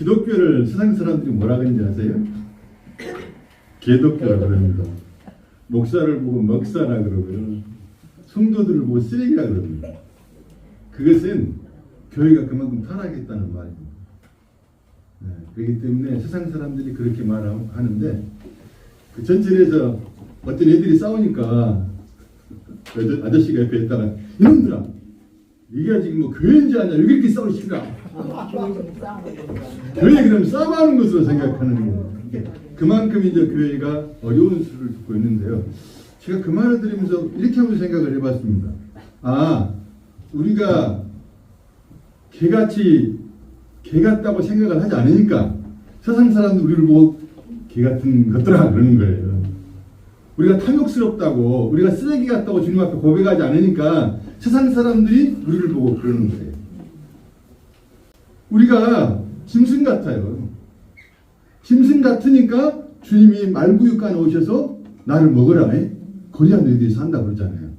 기독교를 세상 사람들이 뭐라 그러는지 아세요? 개독교라 그럽니다. 목사를 보고 먹사라 그러고요. 성도들을 보고 쓰레기라 그럽니다. 그것은 교회가 그만큼 타락했다는 말입니다. 네, 그렇기 때문에 세상 사람들이 그렇게 말하는데 그 전철에서 어떤 애들이 싸우니까 그 아저- 아저씨가 옆에 있다가 이놈들아 네가 지금 뭐 교회인지 아냐 왜 이렇게 싸우시라 교회 그럼 싸움하는 것으로 생각하는 거예요. 그만큼 이제 교회가 어려운 수를 듣고 있는데요. 제가 그 말을 들으면서 이렇게 한번 생각을 해봤습니다. 아, 우리가 개같이 개 같다고 생각을 하지 않으니까 세상 사람들 우리를 보고 개 같은 것들아 그러는 거예요. 우리가 탐욕스럽다고 우리가 쓰레기 같다고 주님 앞에 고백하지 않으니까 세상 사람들이 우리를 보고 그러는 거예요. 우리가 짐승 같아요. 짐승 같으니까 주님이 말구육간 오셔서 나를 먹으라. 에? 그래야 너희들이 산다 그러잖아요.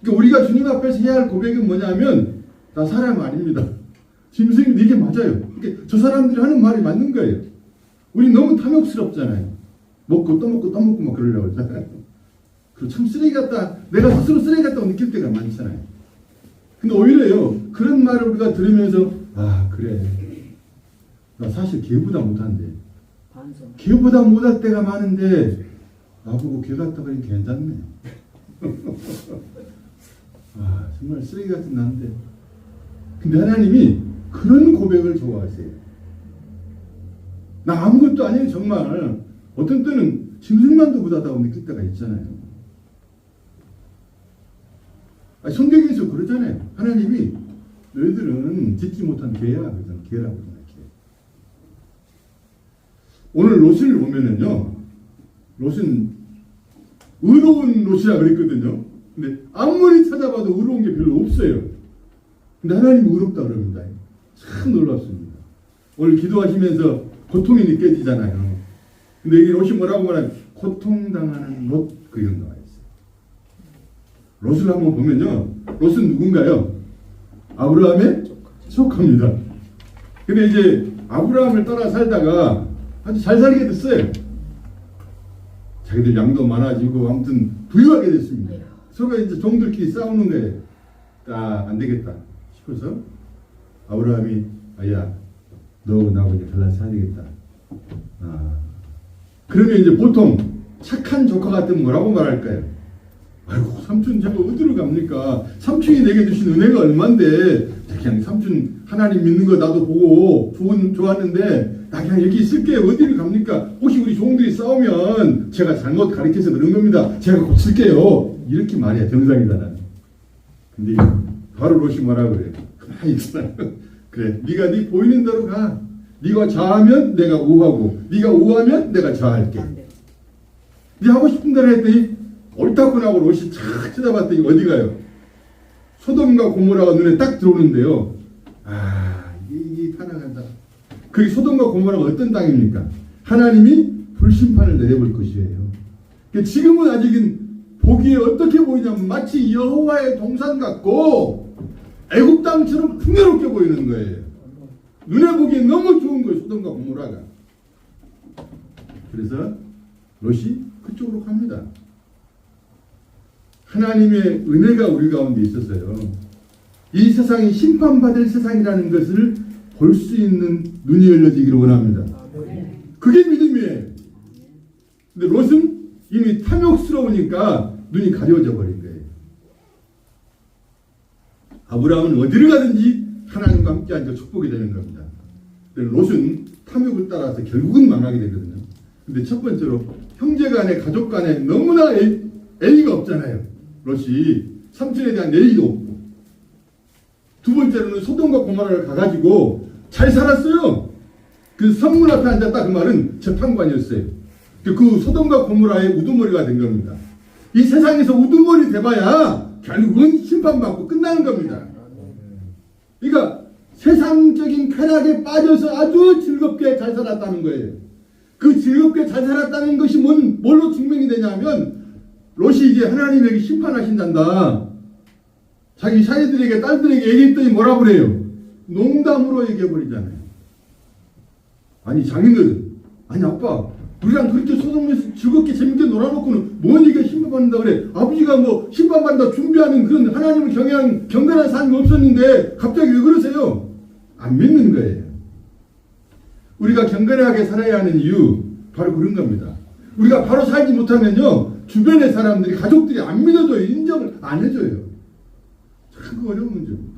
그러니까 우리가 주님 앞에서 해야 할 고백은 뭐냐면 나 사람 아닙니다. 짐승이 이게 맞아요. 그러니까 저 사람들이 하는 말이 맞는 거예요. 우리 너무 탐욕스럽잖아요. 먹고 또 먹고 또 먹고 막 그러려고 그러잖아요. 그참 쓰레기 같다. 내가 스스로 쓰레기 같다고 느낄 때가 많잖아요. 근데 오히려요. 그런 말을 우리가 들으면서 아 그래. 나 사실 개보다 못한데. 개보다 못할 때가 많은데 나보고 개 같다 그러니 괜찮네. 아 정말 쓰레기 같은 나인데. 근데 하나님이 그런 고백을 좋아하세요. 나 아무것도 아니에요 정말. 어떤 때는 짐승만도 못하다고 느낄 때가 있잖아요. 아니, 성경에서 그러잖아요. 하나님이 너희들은 짓지 못한 개야 그러잖아요. 개라고 그러잖아요. 개. 오늘 롯을 보면은요. 롯은 의로운 롯이라 그랬거든요. 근데 아무리 찾아봐도 의로운 게 별로 없어요. 근데 하나님이 의롭다 그럽니다. 참 놀랍습니다. 오늘 기도하시면서 고통이 느껴지잖아요. 근데 여기 롯이 뭐라고 말하면 고통당하는 롯 그런 나와 있어요. 롯을 한번 보면요. 롯은 누군가요? 아브라함의 속합니다. 근데 이제 아브라함을 따라 살다가 아주 잘 살게 됐어요. 자기들 양도 많아지고 아무튼 부유하게 됐습니다. 서로 이제 종들끼리 싸우는 거예요. 아, 안 되겠다 싶어서 아브라함이 아야 너 나하고 이제 갈라서 살야 되겠다. 아, 그러면 이제 보통 착한 조카 같으면 뭐라고 말할까요? 아이고 삼촌 제가 어디로 갑니까? 삼촌이 내게 주신 은혜가 얼만데 그냥 삼촌 하나님 믿는 거 나도 보고 좋은 좋았는데 나 그냥 여기 있을게요. 어디를 갑니까? 혹시 우리 종들이 싸우면 제가 잘못 가르쳐서 그런 겁니다. 제가 고칠게요. 이렇게 말해야 정상이잖아. 근데 바로 롯이 뭐라 그래? 가만히 있어. 그래, 네가 네 보이는 대로 가. 네가 좌하면 내가 우하고, 네가 우하면 내가 좌할게. 네 하고 싶은 대로 했더니 옳다고 나고 롯이 착 쳐다봤더니 어디 가요? 소돔과 고모라가 눈에 딱 들어오는데요. 아, 이게, 이게 타락한다. 그 소돔과 고모라가 어떤 땅입니까? 하나님이 불심판을 내려볼 것이에요. 그러니까 지금은 아직은 보기에 어떻게 보이냐면 마치 여호와의 동산 같고 애굽 땅처럼 풍요롭게 보이는 거예요. 눈에 보기에 너무 좋은 거예요. 소돔과 고모라가. 그래서 롯이 그쪽으로 갑니다. 하나님의 은혜가 우리 가운데 있어서요. 이 세상이 심판받을 세상이라는 것을 볼 수 있는 눈이 열려지기를 원합니다. 그게 믿음이에요. 근데 롯은 이미 탐욕스러우니까 눈이 가려져 버린 거예요. 아브라함은 어디를 가든지 하나님과 함께 앉아 축복이 되는 겁니다. 롯은 탐욕을 따라서 결국은 망하게 되거든요. 근데 첫 번째로 형제 간에 가족 간에 너무나 애, 애의가 없잖아요. 롯이 삼촌에 대한 애의도 없고 두 번째로는 소돔과 고모라를 가가지고 잘 살았어요. 그 성문 앞에 앉았다 그 말은 재판관이었어요. 그- 그 소돔과 고모라의 우두머리가 된 겁니다. 이 세상에서 우두머리 돼봐야 결국은 심판받고 끝나는 겁니다. 그러니까 세상적인 쾌락에 빠져서 아주 즐겁게 잘 살았다는 거예요. 그 즐겁게 잘 살았다는 것이 뭔, 뭘로 증명이 되냐면 롯이 이제 하나님에게 심판하신단다. 자기 사이들에게 딸들에게 얘기했더니 뭐라 그래요? 농담으로 얘기해버리잖아요. 아니 장인들은 아니 아빠 우리랑 그렇게 소돔에서 즐겁게 재밌게 놀아놓고는 뭔 얘기가 심판받는다 그래 아버지가 뭐 심판받는다 준비하는 그런 하나님을 경외하는 경건한 삶이 없었는데 갑자기 왜 그러세요? 안 믿는 거예요 우리가 경건하게 살아야 하는 이유 바로 그런 겁니다 우리가 바로 살지 못하면요 주변의 사람들이 가족들이 안 믿어줘요 인정을 안 해줘요 참 어려운 문제입니다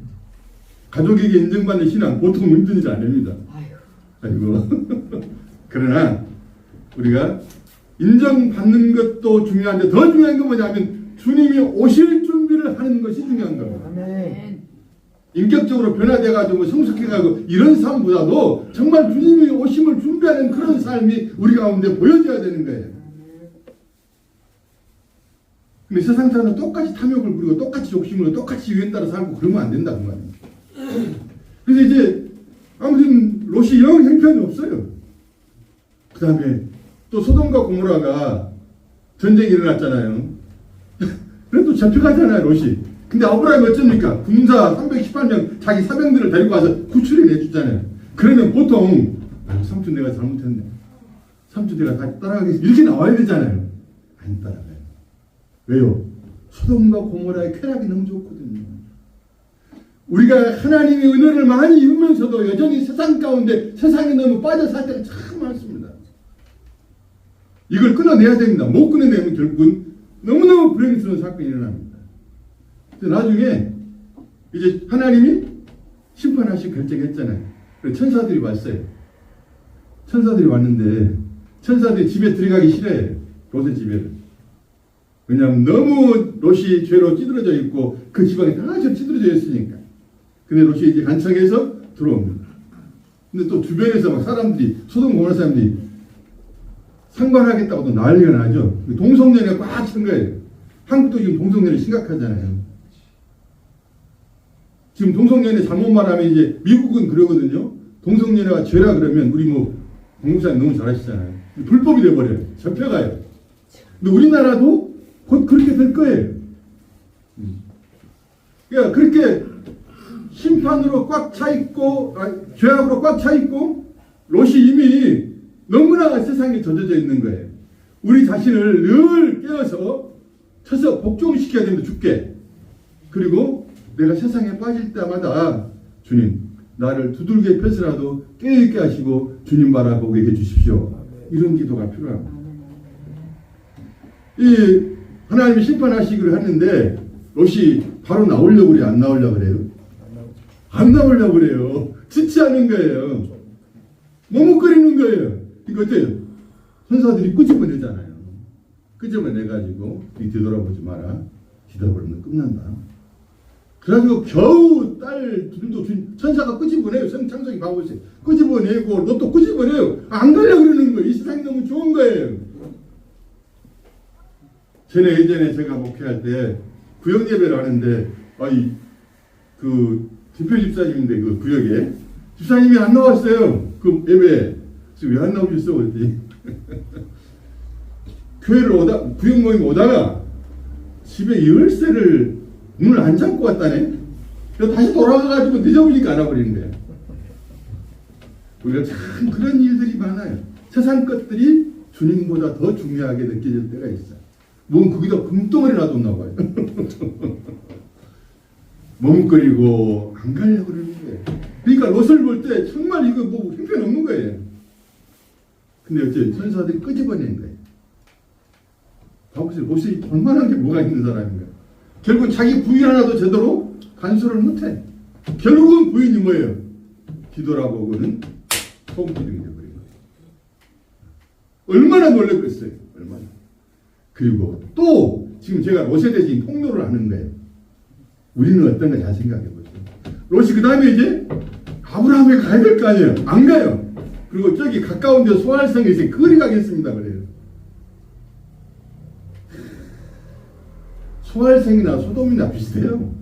가족에게 인정받는 신앙 보통 힘든 일 아닙니다 아이고. 그러나 우리가 인정받는 것도 중요한데 더 중요한 건 뭐냐면 주님이 오실 준비를 하는 것이 중요한 겁니다. 아멘. 인격적으로 변화돼가지고 성숙해가고 이런 삶보다도 정말 주님이 오심을 준비하는 그런 삶이 우리 가운데 보여져야 되는 거예요. 근데 세상 사람은 똑같이 탐욕을 부리고 똑같이 욕심으로 똑같이 유행 따라 살고 그러면 안 된다는 말이에요. 그래서 이제 아무튼 롯이 영 형편이 없어요. 그 다음에 또 소돔과 고모라가 전쟁이 일어났잖아요. 그래도 잡혀가잖아요, 롯이. 근데 아브라함이 어쩝니까? 군사 318명 자기 사병들을 데리고 와서 구출해 내주잖아요. 그러면 보통 아, 삼촌 내가 잘못했네. 삼촌 내가 다시 따라가겠습니다. 이렇게 나와야 되잖아요. 안 따라가요. 왜요? 소돔과 고모라의 쾌락이 너무 좋거든요. 우리가 하나님의 은혜를 많이 입으면서도 여전히 세상 가운데 세상에 너무 빠져 살 때가 참 많습니다. 이걸 끊어내야 됩니다. 못 끊어내면 결국은 너무너무 불행스러운 사건이 일어납니다. 나중에 이제 하나님이 심판하실 결정했잖아요. 천사들이 왔어요. 천사들이 왔는데 천사들이 집에 들어가기 싫어해요. 롯의 집에를. 왜냐하면 너무 롯이 죄로 찌들어져 있고 그 지방이 다 찌들어져 있으니까. 근데 롯이 이제 간청해서 들어옵니다. 근데 또 주변에서 막 사람들이 소돔 고모라 사람들이 상관하겠다고 또 난리가 나죠. 동성연애가 꽉찬 거예요. 한국도 지금 동성연애 심각하잖아요. 지금 동성연애 잘못 말하면 이제 미국은 그러거든요. 동성연애가 죄라 그러면 우리 뭐 공무사님 너무 잘하시잖아요. 불법이 돼버려요. 잡혀가요. 근데 우리나라도 곧 그렇게 될 거예요. 음. 그러니까 그렇게 심판으로 꽉 차 있고 아, 죄악으로 꽉 차 있고 롯이 이미 너무나 세상에 젖어져 있는 거예요. 우리 자신을 늘 깨어서 쳐서 복종시켜야 됩니다. 죽게. 그리고 내가 세상에 빠질 때마다 주님 나를 두들겨 펴서라도 깨어있게 하시고 주님 바라보게 해주십시오. 이런 기도가 필요합니다. 이 하나님이 심판하시기로 했는데 롯이 바로 나오려고 그래요? 안 나오려고 그래요? 안 나오려고 그래요. 지치하는 거예요. 머뭇거리는 거예요. 이거 어때요? 선사들이 끄집어내잖아요. 끄집어내가지고 이 뒤돌아보지 마라. 뒤돌아보면 끝난다. 그래가지고 겨우 딸 둘도 주- 천사가 끄집어내요. 성창석이 봐보세요. 끄집어내고 너 또 끄집어내요. 안 가려고 그러는 거예요. 이 세상이 너무 좋은 거예요. 전에 예전에 제가 목회할 때 구역 예배를 하는데 아이 그 대표 집사님인데 그 구역에 집사님이 안 나왔어요. 그 예배. 그래서 왜안 나오셨어? 그랬더니 교회를 오다 구역 모임 오다가 집에 열쇠를 문을 안 잠고 왔다네. 그래서 다시 돌아가가지고 늦어보니까 알아버리는 거예요. 우리가 참 그런 일들이 많아요. 세상 것들이 주님보다 더 중요하게 느껴질 때가 있어요. 뭔 거기다 금덩어리 놔뒀나 봐요. 머뭇거리고 안 가려고 그러는 거예요. 그러니까 롯을 볼 때 정말 이거 뭐 형편없는 거예요. 근데 어째 천사들이 끄집어낸 거예요. 봐보세요. 롯이 볼만한 게 뭐가 있는 사람인가. 결국 자기 부인 하나도 제대로 간수를 못해. 결국은 부인이 뭐예요? 뒤돌아보고는 소금 기둥이 되버린 거예요. 얼마나 놀랬겠어요. 얼마나. 그리고 또 지금 제가 대해서 지금 폭로를 하는 거예요. 우리는 어떤가 잘 생각해 보세요. 롯이 그 다음에 이제 아브라함에 가야 될 거 아니에요. 안 가요. 그리고 저기 가까운 데 소알성에 이제 거리 가겠습니다. 그래요. 소알성이나 소돔이나 비슷해요.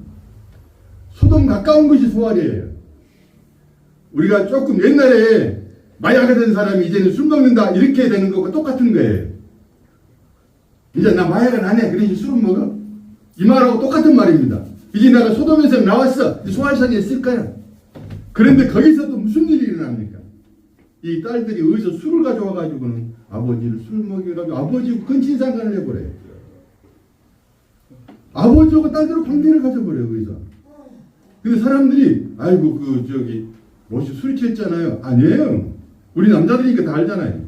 소돔 가까운 것이 소알이에요. 우리가 조금 옛날에 마약하던 사람이 이제는 술 먹는다 이렇게 되는 것과 똑같은 거예요. 이제 나 마약은 안 해. 그래 술은 먹어. 이 말하고 똑같은 말입니다. 이제 내가 소돔에서 나왔어. 소알산에 있을 거야. 그런데 거기서도 무슨 일이 일어납니까? 이 딸들이 어디서 술을 가져와가지고는 아버지를 술 먹여가지고 아버지 근친상간을 해버려요. 아버지하고 딸들하고 관계를 가져버려요, 거기서. 근데 사람들이, 아이고, 그, 저기, 뭐지, 술 취했잖아요. 아니에요. 우리 남자들이니까 다 알잖아요.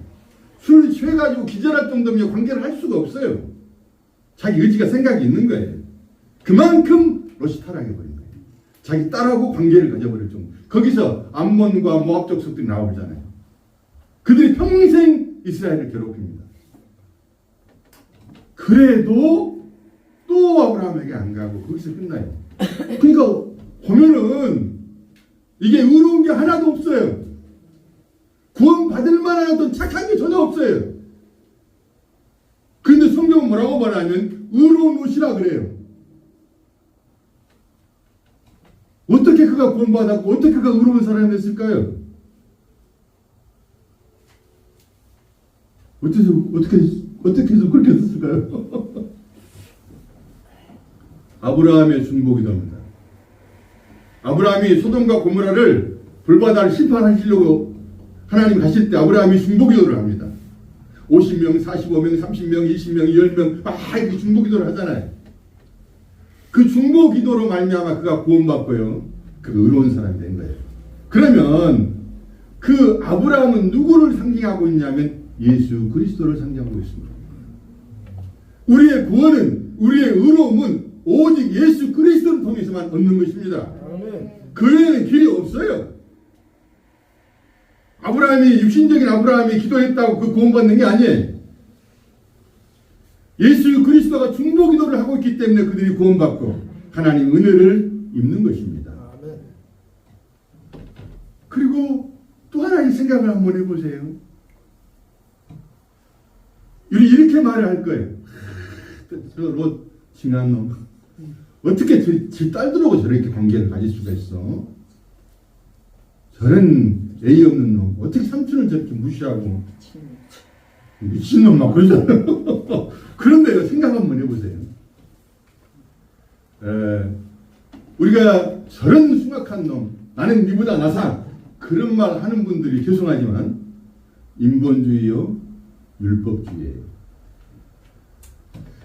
술 취해가지고 기절할 정도면 관계를 할 수가 없어요. 자기 의지가 생각이 있는 거예요. 그만큼 롯이 타락해버린 거예요. 자기 딸하고 관계를 가져버릴 정도. 거기서 암몬과 모압 족속들이 나오잖아요. 그들이 평생 이스라엘을 괴롭힙니다. 그래도 또 아브라함에게 안 가고 거기서 끝나요. 그러니까 보면은 이게 의로운 게 하나도 없어요. 구원 받을 만한 어떤 착한 게 전혀 없어요. 그런데 성경은 뭐라고 말하면 의로운 옷이라 그래요. 어떻게 그가 구원받았고 어떻게 그가 의로운 사람이 됐을까요? 어떻게 어떻게 어떻게 해서 그렇게 됐을까요? 아브라함의 중복이답니다. 아브라함이 소돔과 고모라를 불바다를 심판하시려고 하나님 가실 때 아브라함이 중복기도를 합니다. 50명, 45명, 30명, 20명, 10명 막 이렇게 중복기도를 하잖아요. 그 중복기도로 말미암아 그가 구원받고요. 그 의로운 사람이 된 거예요. 그러면 그 아브라함은 누구를 상징하고 있냐면 예수 그리스도를 상징하고 있습니다. 우리의 구원은 우리의 의로움은 오직 예수 그리스도를 통해서만 얻는 것입니다. 그 외에는 길이 없어요. 아브라함이 육신적인 아브라함이 기도했다고 그 구원받는 게 아니에요. 예수 그리스도가 중보 기도를 하고 있기 때문에 그들이 구원받고 하나님 은혜를 입는 것입니다. 그리고 또 하나 이 생각을 한번 해보세요. 우리 이렇게 말을 할 거예요. 저롯 징한 놈. 어떻게 지, 지 딸들하고 저렇게 관계를 가질 수가 있어? 저런 예의 없는 놈. 어떻게 삼촌을 저렇게 무시하고 미친놈 막 그러잖아요. 그런데 생각 한번 해보세요. 에, 우리가 저런 숭악한 놈, 나는 니보다 나사 그런 말 하는 분들이 죄송하지만 인본주의요, 율법주의예요.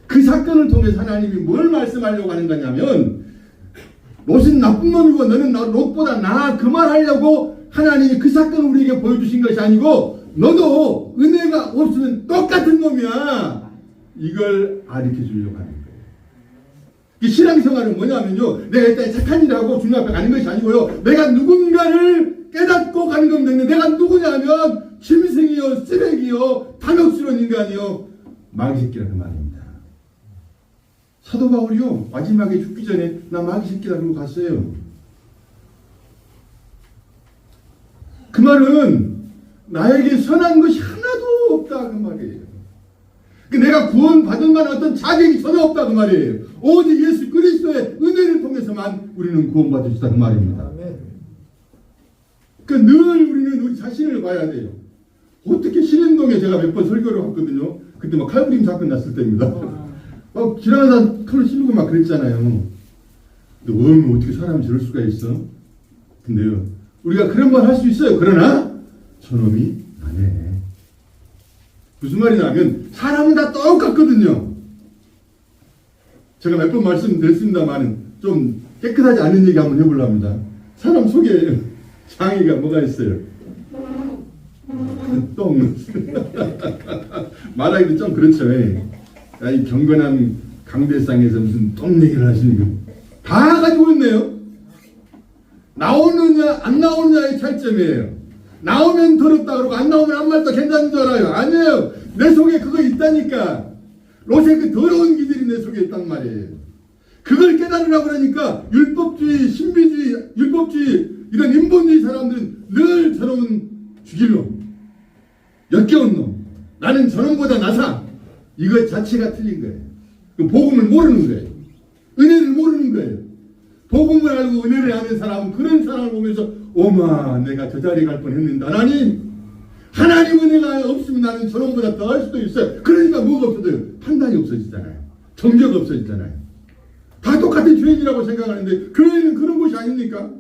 그 사건을 통해서 하나님이 뭘 말씀하려고 하는 거냐면 롯은 나쁜 놈이고 너는 나- 롯보다 나아 그 말 하려고 하나님이 그 사건을 우리에게 보여주신 것이 아니고 너도 은혜가 없으면 똑같은 놈이야. 이걸 가르쳐 주려고 하는 거예요. 이 신앙생활은 뭐냐면요. 내가 일단 착한 일을 하고 주님 앞에 가는 것이 아니고요. 내가 누군가를 깨닫고 가는 겁니다. 내가 누구냐면 짐승이요, 쓰레기요, 탐욕스러운 인간이요, 마귀 새끼라는 말입니다. 사도 바울이요 마지막에 죽기 전에 나 마귀 새끼다 그러고 갔어요. 그 말은 나에게 선한 것이 하나도 없다 그 말이에요. 그 내가 구원 받을 만한 어떤 자격이 전혀 없다 그 말이에요. 오직 예수 그리스도의 은혜를 통해서만 우리는 구원받을 수 있다 그 말입니다. 그러니까 늘 우리는 우리 자신을 봐야 돼요. 어떻게 신림동에 제가 몇 번 설교를 했거든요. 그때 막 칼부림 사건 났을 때입니다. 막 지나가다 칼을 씹고 막 그랬잖아요. 근데 어떻게 사람이 저럴 수가 있어? 근데요 우리가 그런 말 할 수 있어요. 그러나 저놈이 안 해. 무슨 말이냐면 사람은 다 똑같거든요. 제가 몇 번 말씀드렸습니다만은 좀 깨끗하지 않은 얘기 한번 해보려 합니다. 사람 속에 장애가 뭐가 있어요? 똥. 말하기도 좀 그렇죠. 예. 야, 이 경건한 강대상에서 무슨 똥 얘기를 하시는 거. 다 가지고 있네요. 나오느냐, 안 나오느냐의 차이점이에요. 나오면 더럽다 그러고 안 나오면 아무 말도 괜찮은 줄 알아요. 아니에요. 내 속에 그거 있다니까. 롯의 그 더러운 기질이 내 속에 있단 말이에요. 그걸 깨달으라고 그러니까 율법주의, 신비주의, 율법주의 이런 인본주의 사람들은 늘 저놈은 죽일 놈, 역겨운 놈, 나는 저놈보다 나사 이것 자체가 틀린 거예요. 그 복음을 모르는 거예요. 은혜를 모르는 거예요. 복음을 알고 은혜를 아는 사람은 그런 사람을 보면서 오마 내가 저 자리에 갈 뻔했는데 하나님 하나님 은혜가 없으면 나는 저놈보다 더할 수도 있어요. 그러니까 뭐가 없어져요? 판단이 없어지잖아요. 정죄가 없어지잖아요. 다 똑같은 죄인이라고 생각하는데 교회는 그런 곳이 아닙니까?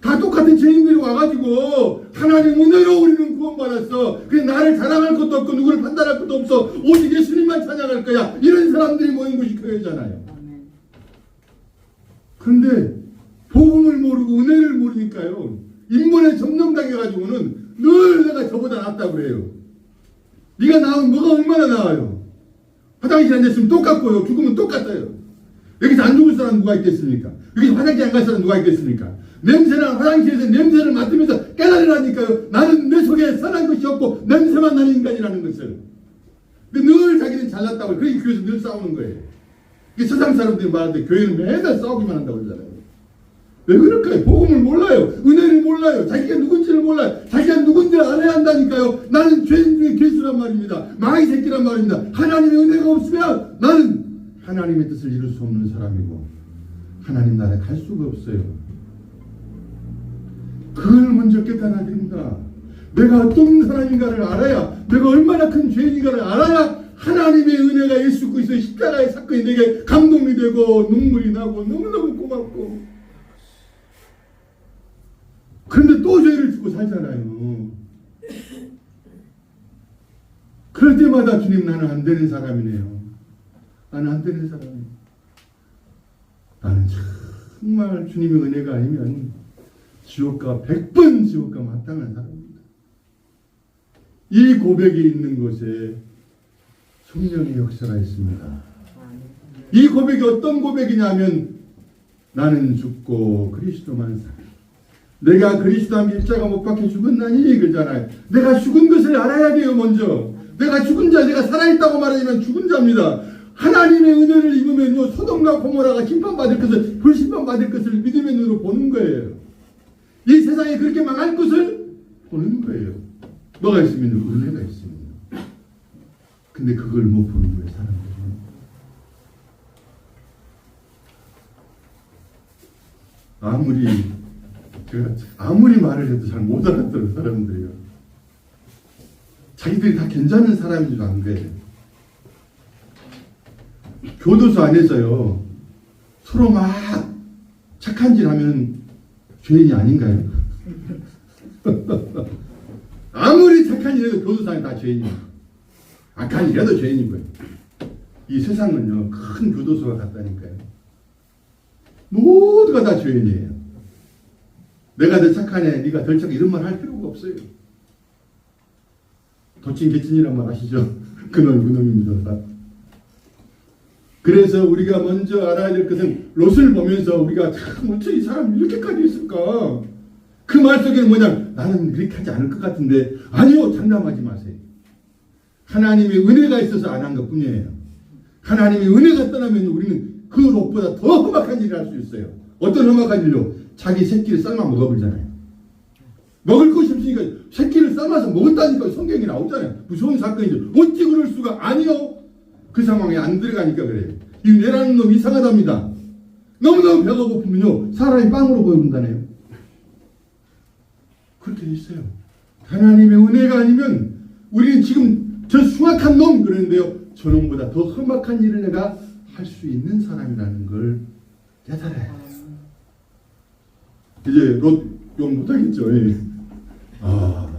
다 똑같은 죄인들이 와가지고 하나님 은혜로 우리는 구원받았어. 그래 나를 자랑할 것도 없고 누구를 판단할 것도 없어. 오직 예수님만 찬양할 거야. 이런 사람들이 모인 곳이 교회잖아요. 그런데 복음을 모르고 은혜를 모르니까요. 인본에 점령당해가지고는 늘 내가 저보다 낫다고 그래요. 네가 나으면 뭐가 얼마나 나아요. 화장실 안 됐으면 똑같고요. 죽으면 똑같아요. 여기서 안 죽을 사람 누가 있겠습니까? 여기서 화장실 안 갈 사람 누가 있겠습니까? 냄새나 화장실에서 냄새를 맡으면서 깨달으라니까요. 나는 내 속에 선한 것이 없고 냄새만 나는 인간이라는 것을. 근데 늘 자기는 잘났다고 그러니까 교회에서 늘 싸우는 거예요. 이게 세상 사람들이 말하는데 교회는 매달 싸우기만 한다고 그러잖아요. 왜 그럴까요? 복음을 몰라요. 은혜를 몰라요. 자기가 누군지를 몰라요. 자기가 누군지를 알아야 한다니까요. 나는 죄인 중에 괴수란 말입니다. 마귀 새끼란 말입니다. 하나님의 은혜가 없으면 나는 하나님의 뜻을 이룰 수 없는 사람이고 하나님 나라에 갈 수가 없어요. 그걸 먼저 깨달아야 됩니다. 내가 어떤 사람인가를 알아야 내가 얼마나 큰 죄인인가를 알아야 하나님의 은혜가 예수 그리스도의 십자가의 사건이 내게 감동이 되고 눈물이 나고 너무너무 고맙고 그런데 또 죄를 짓고 살잖아요. 그럴 때마다 주님 나는 안 되는 사람이네요. 나는 안 되는 사람이에요. 나는 정말 주님의 은혜가 아니면 지옥과 백번 지옥과 마땅한 사람입니다. 이 고백이 있는 곳에 성령의 역사가 있습니다. 아멘. 이 고백이 어떤 고백이냐면 나는 죽고 그리스도만 살. 내가 그리스도 함께 십자가 못 박혀 죽었나니 그러잖아요. 내가 죽은 것을 알아야 돼요 먼저. 내가 죽은 자, 내가 살아있다고 말하지만 죽은 자입니다. 하나님의 은혜를 입으면요 소돔과 고모라가 심판받을 것을 불심판받을 것을 믿음의 눈으로 보는 거예요. 이 세상에 그렇게 망할 것을 보는 거예요. 뭐가 있으면 은혜가 있습니다. 근데 그걸 못 보는 거예요 사람들은. 아무리 제가 아무리 말을 해도 잘 못 알아들어 사람들이요. 자기들이 다 괜찮은 사람인 줄 거예요. 교도소 안에서요 서로 막 착한 짓 하면 죄인이 아닌가요? 아무리 착한 일 해도 교도소 안에 다 죄인이에 요. 악한 일 해도 죄인인 거예요. 이 세상은요 큰 교도소가 같다니까요. 모두가 다 죄인이에요. 내가 더 착하네, 네가 덜 착해 이런 말 할 필요가 없어요. 도친 개친이란 말 아시죠? 그놈 그놈입니다. 그래서 우리가 먼저 알아야 될 것은 롯을 보면서 우리가 참 어째 이 사람 이렇게까지 있을까? 그 말 속에는 뭐냐? 나는 그렇게 하지 않을 것 같은데 아니요 장담하지 마세요. 하나님의 은혜가 있어서 안 한 것 뿐이에요. 하나님의 은혜가 떠나면 우리는 그 롯보다 더 험악한 일을 할 수 있어요. 어떤 험악한 일로? 자기 새끼를 삶아 먹어버리잖아요. 먹을 것이 없으니까 새끼를 삶아서 먹었다니까 성경이 나오잖아요. 무서운 사건이죠. 어찌 그럴 수가 아니요. 그 상황에 안 들어가니까 그래요. 이 뇌라는 놈 이상하답니다. 너무너무 배가 고프면요. 사람이 빵으로 보인다네요. 그렇게 돼 있어요. 하나님의 은혜가 아니면 우리는 지금 저 숭악한 놈 그러는데요. 저 놈보다 더 험악한 일을 내가 할 수 있는 사람이라는 걸 깨달아야 돼요. 이제 롯욕 못하겠죠. 예. 아,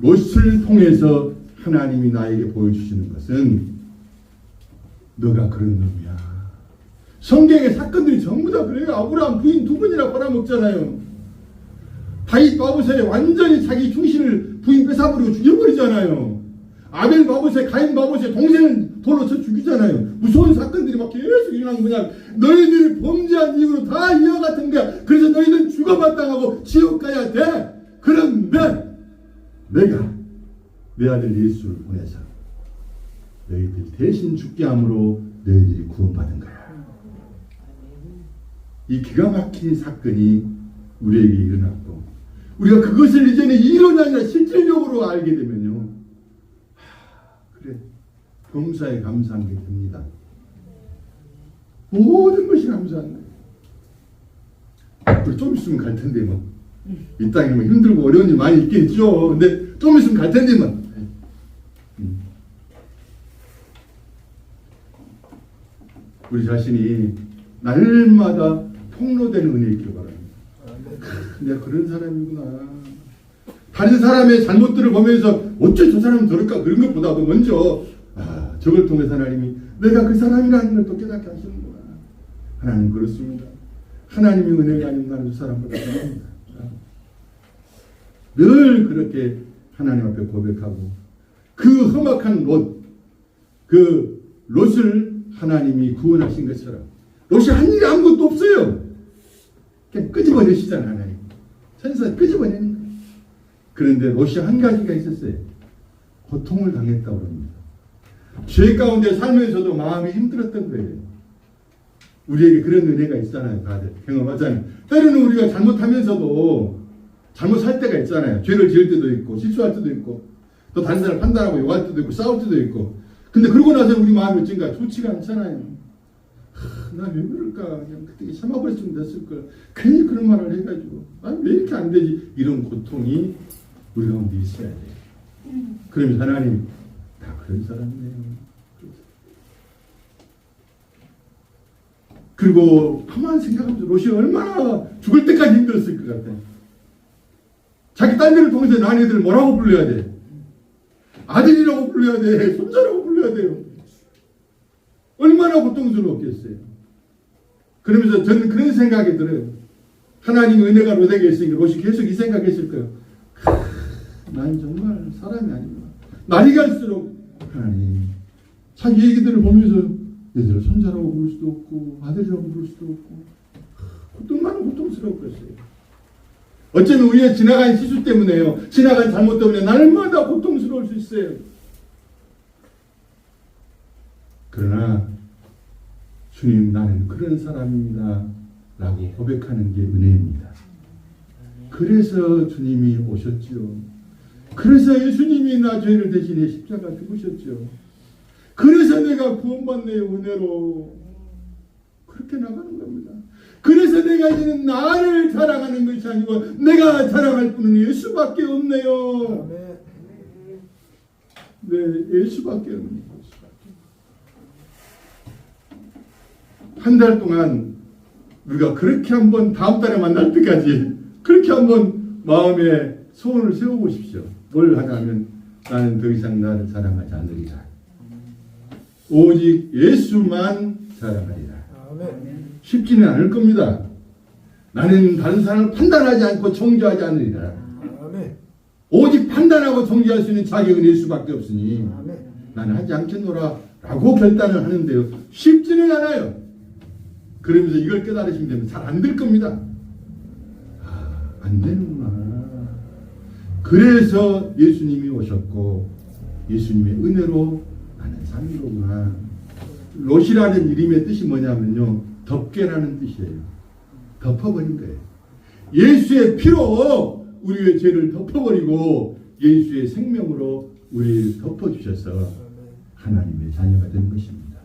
롯을 통해서 하나님이 나에게 보여주시는 것은 너가 그런 놈이야. 성경의 사건들이 전부 다 그래요. 아브라함 부인 두 분이나 벌어먹잖아요. 다윗 바보세 완전히 자기 충신을 부인 뺏어버리고 죽여버리잖아요. 아벨 바보세, 가인 바보세 동생은 돌로 쳐 죽이잖아요. 무서운 사건들이 막 계속 일어나는 거냐. 너희들이 범죄한 이유로 다 이와 같은 거야. 그래서 너희들은 죽어마땅하고 지옥 가야 돼. 그런데 내가 내 아들 예수를 보내서 너희들 대신 죽게 함으로 너희들이 구원받은 거야. 이 기가 막힌 사건이 우리에게 일어났고 우리가 그것을 이제는 아니라 실질적으로 알게 되면요. 하, 그래 범사에 감사한 게 됩니다. 모든 것이 감사한 거예요. 좀 있으면 갈 텐데 뭐. 이 땅에 뭐 힘들고 어려운 일 많이 있긴 있죠. 근데 좀 있으면 갈 텐데 뭐. 음. 우리 자신이 날마다 폭로되는 은혜의 기를 바랍니다. 내가 그런 사람이구나. 다른 사람의 잘못들을 보면서 어째 저 사람은 저럴까 그런 것보다도 먼저 아 저걸 통해서 하나님이 내가 그 사람이라는 걸 또 깨닫게 하시는구나. 하나님 그렇습니다. 하나님의 은혜가 아니면 나는 저 사람보다 나습니다 늘 그렇게 하나님 앞에 고백하고 그 험악한 롯, 그 롯을 하나님이 구원하신 것처럼 롯이 한 일이 아무것도 없어요. 그냥 끄집어내시잖아요, 하나님. 천사 끄집어내는. 그런데 롯이 한 가지가 있었어요. 고통을 당했다고 합니다. 죄 가운데 살면서도 마음이 힘들었던 거예요. 우리에게 그런 은혜가 있잖아요, 다들. 경험하잖아요. 때로는 우리가 잘못하면서도 잘못할 때가 있잖아요. 죄를 지을 때도 있고, 실수할 때도 있고, 또 다른 사람 판단하고 욕할 때도 있고, 싸울 때도 있고. 근데 그러고 나서 우리 마음이 어쩐가 좋지가 않잖아요. 나 왜 그럴까? 그냥 그때 참아버렸으면 됐을 걸. 괜히 그런 말을 해가지고. 아, 왜 이렇게 안 되지? 이런 고통이 우리 가운데 있어야 돼. 그러면 하나님, 다 그런 사람이네요. 그리고 가만 생각하면서 롯이 얼마나 죽을 때까지 힘들었을 것 같아. 자기 딸들을 통해서 난 애들 뭐라고 불러야 돼? 아들이라고 불러야 돼? 손자라고 불러야 돼요? 얼마나 고통스러웠겠어요. 그러면서 저는 그런 생각이 들어요. 하나님의 은혜가 롯에게 있으니까 롯이 계속 이 생각했을 거예요. 난 정말 사람이 아니구나. 날이 갈수록 하나님 자기 얘기들을 보면서 얘들을 손자라고 부를 수도 없고 아들이라고 부를 수도 없고 얼마나 고통스러웠겠어요. 어쩌면 우리의 지나간 시수 때문에요. 지나간 잘못 때문에 날마다 고통스러울 수 있어요. 그러나 주님 나는 그런 사람입니다. 라고 고백하는 게 은혜입니다. 그래서 주님이 오셨지요. 그래서 예수님이 나 죄를 대신해 십자가 죽으셨죠. 그래서 내가 구원받는 은혜로 그렇게 나가는 겁니다. 그래서 내가 이제는 나를 자랑하는 것이 아니고 내가 자랑할 분은 예수밖에 없네요. 네, 예수밖에 없네요. 한달 동안 우리가 그렇게 한번 다음 달에 만날 때까지 그렇게 한번 마음에 소원을 세워보십시오. 뭘 하냐면 나는 더 이상 나를 자랑하지 않으리라. 오직 예수만 자랑하리라. 쉽지는 않을 겁니다. 나는 다른 사람을 판단하지 않고 정죄하지 않으리라. 오직 판단하고 정죄할 수 있는 자격은 예수밖에 없으니 나는 하지 않겠노라 라고 결단을 하는데요. 쉽지는 않아요. 그러면서 이걸 깨달으시면 되면 잘 안 될 겁니다. 아, 안 되는구나. 그래서 예수님이 오셨고 예수님의 은혜로 나는 산이로구나. 롯이라는 이름의 뜻이 뭐냐면요. 덮개라는 뜻이에요. 덮어버린 거예요. 예수의 피로 우리의 죄를 덮어버리고 예수의 생명으로 우리를 덮어주셔서 하나님의 자녀가 된 것입니다.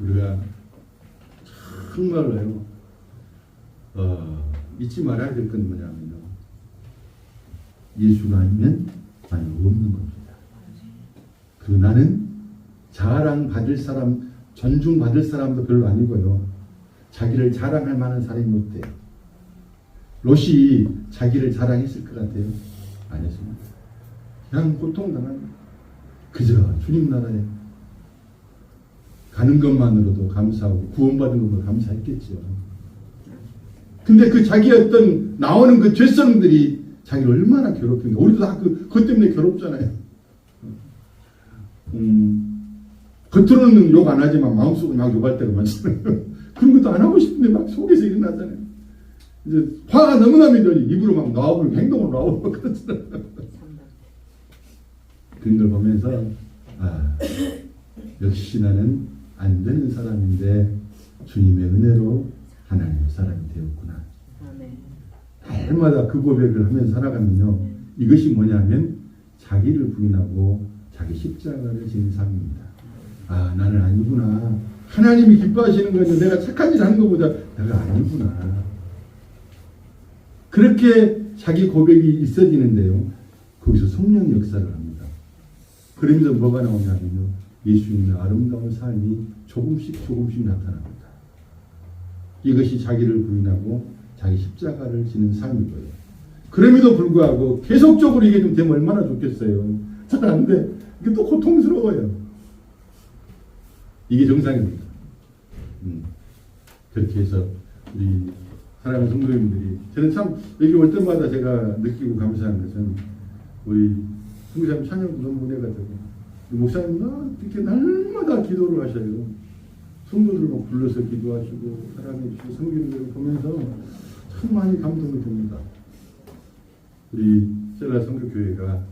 우리가 정말로요, 어, 잊지 말아야 될 건 뭐냐면요. 예수가 아니면 나는 없는 겁니다. 그 나는 자랑받을 사람, 존중받을 사람도 별로 아니고요. 자기를 자랑할 만한 사람이 못 돼요. 롯이 자기를 자랑했을 것 같아요? 아니었습니다. 그냥 고통당한 그저 주님 나라에 가는 것만으로도 감사하고 구원받은 것만 감사했겠죠. 근데 그 자기 어떤 나오는 그 죄성들이 자기를 얼마나 괴롭힌가. 우리도 다 그, 그것 때문에 괴롭잖아요. 음, 겉으로는 욕 안 하지만 마음속으로 막 욕할 때가 많잖아요. 그런 것도 안 하고 싶은데 막 속에서 일어나잖아요. 이제 화가 너무 나면 입으로 막 나와버리고 행동으로 나와버리고 그러잖아요. 그런 걸 보면서 아 역시 나는 안 되는 사람인데 주님의 은혜로 하나님의 사람이 되었구나. 날마다 그 고백을 하면서 살아가면요. 이것이 뭐냐면 자기를 부인하고 자기 십자가를 지는 삶입니다. 아 나는 아니구나. 하나님이 기뻐하시는 거는 내가 착한 일 하는 것보다 내가 아니구나. 그렇게 자기 고백이 있어지는데요. 거기서 성령의 역사를 합니다. 그러면서 뭐가 나오냐면요. 예수님의 아름다운 삶이 조금씩 조금씩 나타납니다. 이것이 자기를 부인하고 자기 십자가를 지는 삶이고요. 그럼에도 불구하고 계속적으로 이게 좀 되면 얼마나 좋겠어요. 잘 안 돼. 이게 또 고통스러워요. 이게 정상입니다. 음. 그렇게 해서 우리 사랑하는 성도님들이 저는 참 여기 올 때마다 제가 느끼고 감사한 것은 우리 성교사님 찬양도 너무 은혜가지고 목사님 나 이렇게 날마다 기도를 하셔요. 성도들 막 불러서 기도하시고 사랑해 주시고 걸 보면서 참 많이 감동이 됩니다. 우리 셀라 성교교회가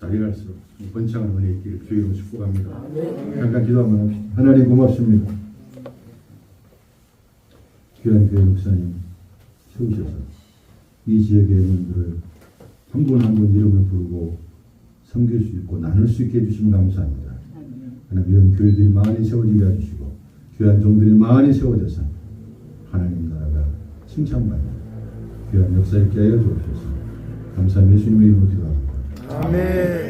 자리 갈수록 번창한 은혜 있기를 주의 이름 축복합니다. 잠깐 기도 한번 합시다. 하나님 고맙습니다. 귀한 교회 목사님 세우셔서 이 지역의 분들을 한분 한 분 이름을 부르고 섬길 수 있고 나눌 수 있게 해주시면 감사합니다. 하나님 이런 교회들이 많이 세워지게 해주시고 귀한 종들이 많이 세워져서 하나님 나라가 칭찬받는 귀한 역사 있게 하여 주옵소서. 감사합니다. 예수님의 이름으로 기도합니다. 아멘.